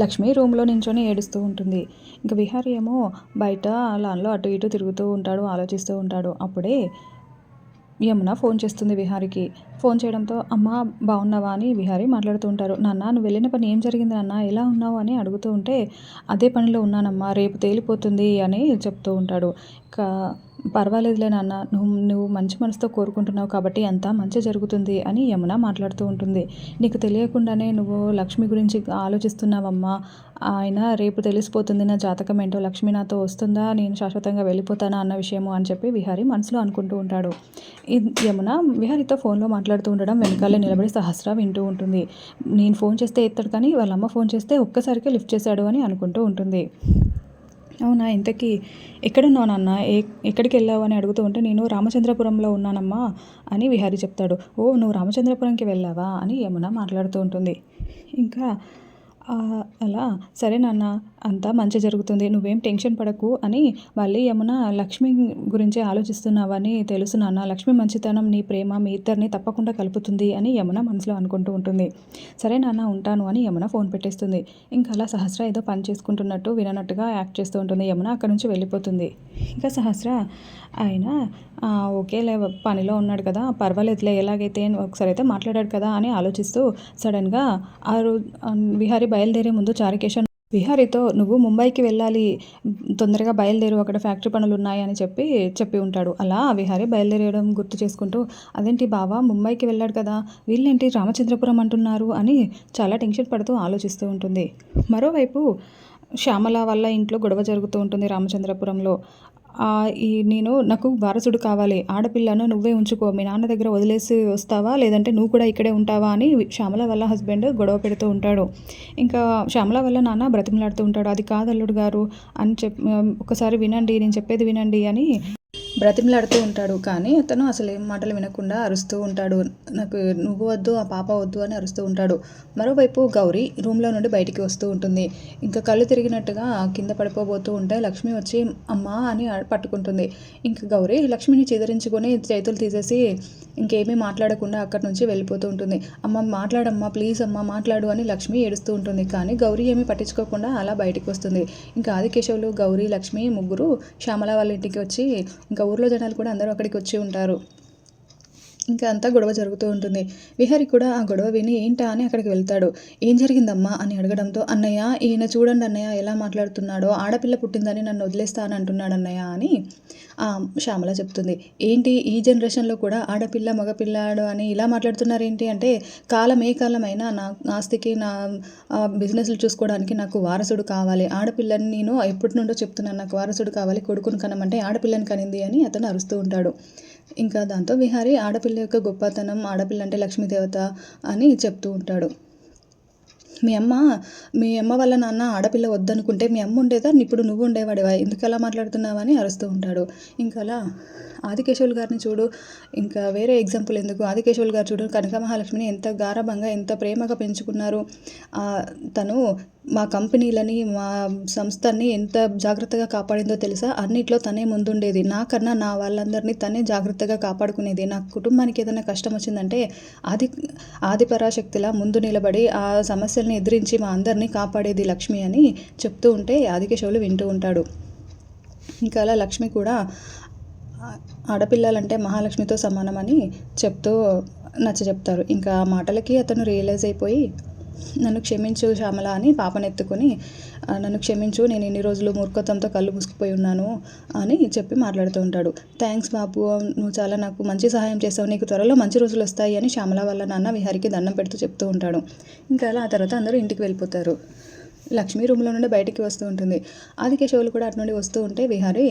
లక్ష్మి రూమ్లో నించొని ఏడుస్తూ ఉంటుంది. ఇంకా విహారి ఏమో బయట లాన్లో అటు ఇటు తిరుగుతూ ఉంటాడు ఆలోచిస్తూ ఉంటాడు. అప్పుడే యమున ఫోన్ చేస్తుంది విహారికి. ఫోన్ చేయడంతో అమ్మ బాగున్నావా అని విహారీ మాట్లాడుతూ ఉంటారు. నాన్న నువ్వు వెళ్ళిన పని ఏం జరిగింది నాన్న? ఎలా ఉన్నావు? అని అడుగుతూ ఉంటే అదే పనిలో ఉన్నానమ్మా రేపు తేలిపోతుంది అని చెప్తూ ఉంటాడు. ఇంకా పర్వాలేదులే నాన్న నువ్వు నువ్వు మంచి మనసుతో కోరుకుంటున్నావు కాబట్టి అంతా మంచి జరుగుతుంది అని యమున మాట్లాడుతూ ఉంటుంది. నీకు తెలియకుండానే నువ్వు లక్ష్మి గురించి ఆలోచిస్తున్నావమ్మా. ఆయన రేపు తెలిసిపోతుంది నా జాతకం ఏంటో లక్ష్మి నాతో వస్తుందా నేను శాశ్వతంగా వెళ్ళిపోతానా అన్న విషయము అని చెప్పి విహారీ మనసులో అనుకుంటూ ఉంటాడు. యమున విహారీతో ఫోన్లో మాట్లాడుతూ ఉండడం వెనకాలే నిలబడి సహస్ర వింటూ ఉంటుంది. నేను ఫోన్ చేస్తే ఎత్తాడు కానీ వాళ్ళమ్మ ఫోన్ చేస్తే ఒక్కసారికే లిఫ్ట్ చేశాడు అని అనుకుంటూ ఉంటుంది. అవునా? ఇంతకీ ఎక్కడున్నావు నాన్న? ఏ ఎక్కడికి వెళ్ళావు అని అడుగుతూ ఉంటే నేను రామచంద్రపురంలో ఉన్నానమ్మా అని విహారీ చెప్తాడు. ఓ నువ్వు రామచంద్రపురంకి వెళ్ళావా? అని యమున మాట్లాడుతూ ఉంటుంది. ఇంకా అలా సరే నాన్న. అంతా మంచి జరుగుతుంది. నువ్వేం టెన్షన్ పడకు అని మళ్ళీ యమున లక్ష్మి గురించి ఆలోచిస్తున్నావని తెలుసు నాన్న. లక్ష్మి మంచితనం నీ ప్రేమ మీ ఇద్దరిని తప్పకుండా కలుపుతుంది అని యమున మనసులో అనుకుంటూ ఉంటుంది. సరే నాన్న ఉంటాను అని యమున ఫోన్ పెట్టేస్తుంది. ఇంకా అలా సహస్ర ఏదో పని చేసుకుంటున్నట్టు విననట్టుగా యాక్ట్ చేస్తూ ఉంటుంది. యమున అక్కడ నుంచి వెళ్ళిపోతుంది. ఇంకా సహస్ర ఆయన ఓకేలే పనిలో ఉన్నాడు కదా పర్వాలేదులే ఎలాగైతే ఒకసారి అయితే మాట్లాడాడు కదా అని ఆలోచిస్తూ సడన్గా ఆ రోజు విహారీ బయలుదేరే ముందు చారికేషన్ విహారీతో నువ్వు ముంబైకి వెళ్ళాలి. తొందరగా బయలుదేరు. అక్కడ ఫ్యాక్టరీ పనులు ఉన్నాయి అని చెప్పి చెప్పి ఉంటాడు. అలా విహారీ బయలుదేరడం గుర్తు చేసుకుంటూ అదేంటి బావా ముంబైకి వెళ్ళాడు కదా. వీళ్ళేంటి రామచంద్రపురం అంటున్నారు అని చాలా టెన్షన్ పడుతూ ఆలోచిస్తూ ఉంటుంది. మరోవైపు శ్యామల వల్ల ఇంట్లో గొడవ జరుగుతూ ఉంటుంది రామచంద్రపురంలో. ఈ నేను నాకు వారసుడు కావాలి ఆడపిల్లను నువ్వే ఉంచుకో మీ నాన్న దగ్గర వదిలేసి వస్తావా? లేదంటే నువ్వు కూడా ఇక్కడే ఉంటావా అని శ్యామల వల్ల హస్బెండ్ గొడవ పెడుతూ ఉంటాడు. ఇంకా శ్యామల వల్ల నాన్న బ్రతిమలాడుతూ ఉంటాడు. అది కాదల్లుడు గారు అని చెప్ ఒకసారి వినండి నేను చెప్పేది వినండి అని బ్రతిమలాడుతూ ఉంటాడు. కానీ అతను అసలు ఏం మాటలు వినకుండా అరుస్తూ ఉంటాడు. నాకు నువ్వు వద్దు ఆ పాప వద్దు అని అరుస్తూ ఉంటాడు. మరోవైపు గౌరీ రూమ్లో నుండి బయటికి వస్తూ ఉంటుంది. ఇంకా కళ్ళు తిరిగినట్టుగా కింద పడిపోబోతూ ఉంటే లక్ష్మి వచ్చి అమ్మా అని పట్టుకుంటుంది. ఇంకా గౌరీ లక్ష్మిని చెదిరించుకొని చేతులు తీసేసి ఇంకేమీ మాట్లాడకుండా అక్కడి నుంచి వెళ్ళిపోతూ ఉంటుంది. అమ్మ మాట్లాడమ్మా ప్లీజ్ అమ్మ మాట్లాడు అని లక్ష్మి ఏడుస్తూ ఉంటుంది. కానీ గౌరీ ఏమీ పట్టించుకోకుండా అలా బయటికి వస్తుంది. ఇంకా ఆదికేశవులు గౌరీ లక్ష్మి ముగ్గురు శ్యామల వాళ్ళ ఇంటికి వచ్చి ఇంకా ఊర్లో జనాలు కూడా అందరూ అక్కడికి వచ్చి ఉంటారు. ఇంకా అంతా గొడవ జరుగుతూ ఉంటుంది. విహరి కూడా ఆ గొడవ విని ఏంటా అని అక్కడికి వెళ్తాడు. ఏం జరిగిందమ్మా అని అడగడంతో అన్నయ్య ఈయన చూడండి అన్నయ్య ఎలా మాట్లాడుతున్నాడో ఆడపిల్ల పుట్టిందని నన్ను వదిలేస్తా అని అంటున్నాడు అన్నయ్య అని శ్యామల చెప్తుంది. ఏంటి ఈ జనరేషన్లో కూడా ఆడపిల్ల మగపిల్లాడు అని ఇలా మాట్లాడుతున్నారు ఏంటి అంటే కాలం ఏ కాలమైనా నా ఆస్తికి నా బిజినెస్లు చూసుకోవడానికి నాకు వారసుడు కావాలి. ఆడపిల్లని నేను ఎప్పటి నుండో చెప్తున్నాను. నాకు వారసుడు కావాలి కొడుకుని కనమంటే ఆడపిల్లని కనింది అని అతను అరుస్తూ ఉంటాడు. ఇంకా దాంతో విహారీ ఆడపిల్ల యొక్క గొప్పతనం ఆడపిల్ల అంటే లక్ష్మీదేవత అని చెప్తూ ఉంటాడు. మీ అమ్మ మీ అమ్మ వల్ల నాన్న ఆడపిల్ల వద్దనుకుంటే మీ అమ్మ ఉండేదా? ఇప్పుడు నువ్వు ఉండేవాడివా? ఎందుకు అలా మాట్లాడుతున్నావని అరుస్తూ ఉంటాడు. ఇంకా అలా ఆదికేశవులు గారిని చూడు. ఇంకా వేరే ఎగ్జాంపుల్ ఎందుకు? ఆదికేశవులు గారు చూడు కనక మహాలక్ష్మిని ఎంత గారభంగా ఎంత ప్రేమగా పెంచుకున్నారు. తను మా కంపెనీలని మా సంస్థని ఎంత జాగ్రత్తగా కాపాడిందో తెలుసా? అన్నిట్లో తనే ముందుండేది. నాకన్నా నా వాళ్ళందరినీ తనే జాగ్రత్తగా కాపాడుకునేది. నా కుటుంబానికి ఏదైనా కష్టం వచ్చిందంటే ఆది ఆదిపరాశక్తిలా ముందు నిలబడి ఆ సమస్యల్ని ఎదిరించి మా అందరినీ కాపాడేది లక్ష్మి అని చెప్తూ ఉంటే ఆదికేశవులు వింటూ ఉంటాడు. ఇంకా అలా లక్ష్మి కూడా ఆడపిల్లలంటే మహాలక్ష్మితో సమానమని చెప్తూ నచ్చ చెప్తారు ఇంకా మాటలకి అతను రియలైజ్ అయిపోయి నన్ను క్షమించు శ్యామల అని పాపనెత్తుకొని నన్ను క్షమించు నేను ఇన్ని రోజులు మూర్ఖతంతో కళ్ళు మూసుకుపోయి ఉన్నాను అని చెప్పి మాట్లాడుతూ ఉంటాడు. థ్యాంక్స్ బాబు నువ్వు చాలా నాకు మంచి సహాయం చేస్తావు నీకు త్వరలో మంచి రోజులు వస్తాయి అని శ్యామల వల్ల నాన్న విహారికి దండం పెడుతూ చెప్తూ ఉంటాడు. ఇంకా అలా ఆ తర్వాత అందరూ ఇంటికి వెళ్ళిపోతారు. లక్ష్మి రూమ్లో నుండి బయటికి వస్తూ ఉంటుంది. ఆదికేశవులు కూడా అటు నుండి వస్తూ ఉంటే విహారీ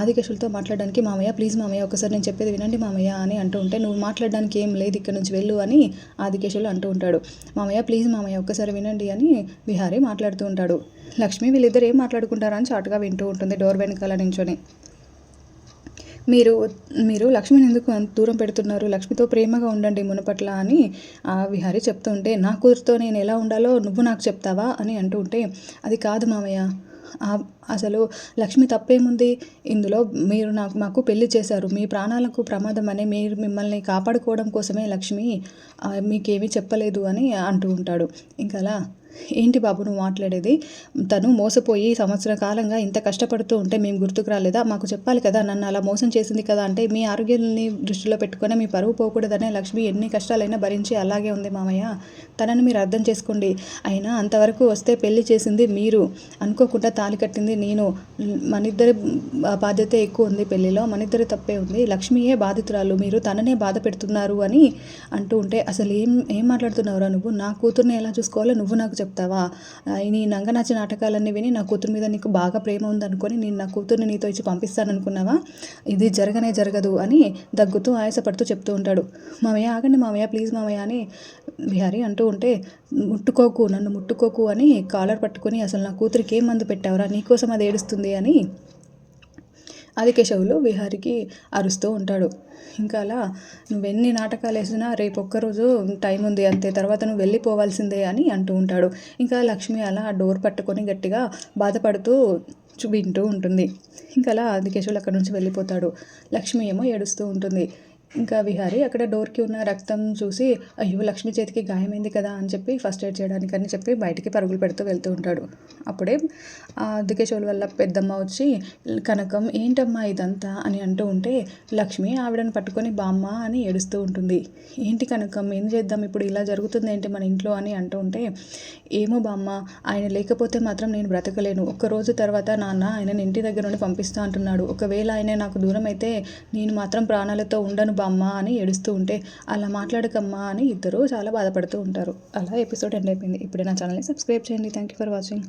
ఆదికేశవులతో మాట్లాడడానికి మామయ్య ప్లీజ్ మామయ్య ఒకసారి నేను చెప్పేది వినండి మామయ్య అని అంటూ ఉంటే నువ్వు మాట్లాడడానికి ఏం లేదు ఇక్కడ నుంచి వెళ్ళు అని ఆదికేశవులు అంటూ ఉంటాడు. మామయ్య ప్లీజ్ మామయ్య ఒక్కసారి వినండి అని విహారీ మాట్లాడుతూ ఉంటాడు. లక్ష్మి వీళ్ళిద్దరు ఏం మాట్లాడుకుంటారని చాటుగా వింటూ ఉంటుంది డోర్ వెనకాల నించొని. మీరు మీరు లక్ష్మిని ఎందుకు దూరం పెడుతున్నారు? లక్ష్మితో ప్రేమగా ఉండండి మునపట్ల అని ఆ విహారి చెప్తుంటే నా కూతురుతో నేను ఎలా ఉండాలో నువ్వు నాకు చెప్తావా? అని అంటూ ఉంటే అది కాదు మామయ్య. అసలు లక్ష్మి తప్పేముంది? ఇందులో మీరు నాకు మాకు పెళ్ళి చేశారు. మీ ప్రాణాలకు ప్రమాదం అని మీరు మిమ్మల్ని కాపాడుకోవడం కోసమే లక్ష్మి మీకేమీ చెప్పలేదు అని అంటూ ఉంటాడు. ఇంకా అలా ఏంటి బాబు నువ్వు మాట్లాడేది? తను మోసపోయి సంవత్సర కాలంగా ఇంత కష్టపడుతూ ఉంటే మేము గుర్తుకు రాలేదా? మాకు చెప్పాలి కదా నన్ను అలా మోసం చేసింది కదా అంటే మీ ఆరోగ్యాన్ని దృష్టిలో పెట్టుకొని మీ పరువు పోకూడదనే లక్ష్మి ఎన్ని కష్టాలైనా భరించి అలాగే ఉంది మామయ్య. తనని మీరు అర్థం చేసుకోండి. అయినా అంతవరకు వస్తే పెళ్ళి చేసింది మీరు. అనుకోకుండా తాలి కట్టింది నేను. మనిద్దరి బాధ్యత ఎక్కువ ఉంది పెళ్ళిలో మనిద్దరి తప్పే ఉంది. లక్ష్మియే బాధితురాలు మీరు తననే బాధ పెడుతున్నారు అని అంటూ ఉంటే అసలు ఏం ఏం మాట్లాడుతున్నావురా నువ్వు? నా కూతుర్ని ఎలా చూసుకోవాలో నువ్వు నాకు చెప్తావా? నీ నంగనాచి నాటకాలన్నీ విని నా కూతురు మీద నీకు బాగా ప్రేమ ఉందనుకొని నేను నా కూతుర్ని నీతో ఇచ్చి పంపిస్తాననుకున్నావా? ఇది జరగనే జరగదు అని దగ్గుతూ ఆయాసపడుతూ చెప్తూ ఉంటాడు. మామయ్య ఆగండి మామయ్య ప్లీజ్ మామయ్య అని బిహారీ అంటూ ఉంటే ముట్టుకోకు నన్ను ముట్టుకోకు అని కాలర్ పట్టుకుని అసలు నా కూతురికి ఏం మందు పెట్టావురా? నీకోసం అది ఏడుస్తుంది అని ఆదికేశవులు విహారికి అరుస్తూ ఉంటాడు. ఇంకా అలా నువ్వెన్ని నాటకాలు వేసినా రేపు ఒక్కరోజు టైం ఉంది అంతే తర్వాత నువ్వు వెళ్ళిపోవాల్సిందే అని అంటూ ఉంటాడు. ఇంకా లక్ష్మి అలా ఆ డోర్ పట్టుకొని గట్టిగా బాధపడుతూ వింటూ ఉంటుంది. ఇంకా అలా ఆదికేశవులు అక్కడి నుంచి వెళ్ళిపోతాడు. లక్ష్మి ఏమో ఏడుస్తూ ఉంటుంది. ఇంకా విహారి అక్కడ డోర్కి ఉన్న రక్తం చూసి అయ్యో లక్ష్మి చేతికి గాయమైంది కదా అని చెప్పి ఫస్ట్ ఎయిడ్ చేయడానికి అని చెప్పి బయటికి పరుగులు పెడుతూ వెళ్తూ ఉంటాడు. అప్పుడే ఆ దికేశవుల వల్ల పెద్దమ్మ వచ్చి కనకం ఏంటమ్మా ఇదంతా? అని అంటూ ఉంటే లక్ష్మి ఆవిడని పట్టుకొని బామ్మ అని ఏడుస్తూ ఉంటుంది. ఏంటి కనకం ఏం చేద్దాం? ఇప్పుడు ఇలా జరుగుతుంది ఏంటి మన ఇంట్లో? అని అంటూ ఉంటే ఏమో బామ్మ ఆయన లేకపోతే మాత్రం నేను బ్రతకలేను. ఒక్క రోజు తర్వాత నాన్న ఆయనని ఇంటి దగ్గర నుండి పంపిస్తా అంటున్నాడు. ఒకవేళ ఆయన నాకు దూరం అయితే నేను మాత్రం ప్రాణాలతో ఉండను బామ్మ అని ఏడుస్తూ ఉంటే అలా మాట్లాడకమ్మా అని ఇద్దరు చాలా బాధపడుతూ ఉంటారు. అలా ఎపిసోడ్ ఎండ్ అయిపోయింది. ఇప్పుడే నా ఛానల్ని సబ్స్క్రైబ్ చేయండి. Thank you for watching.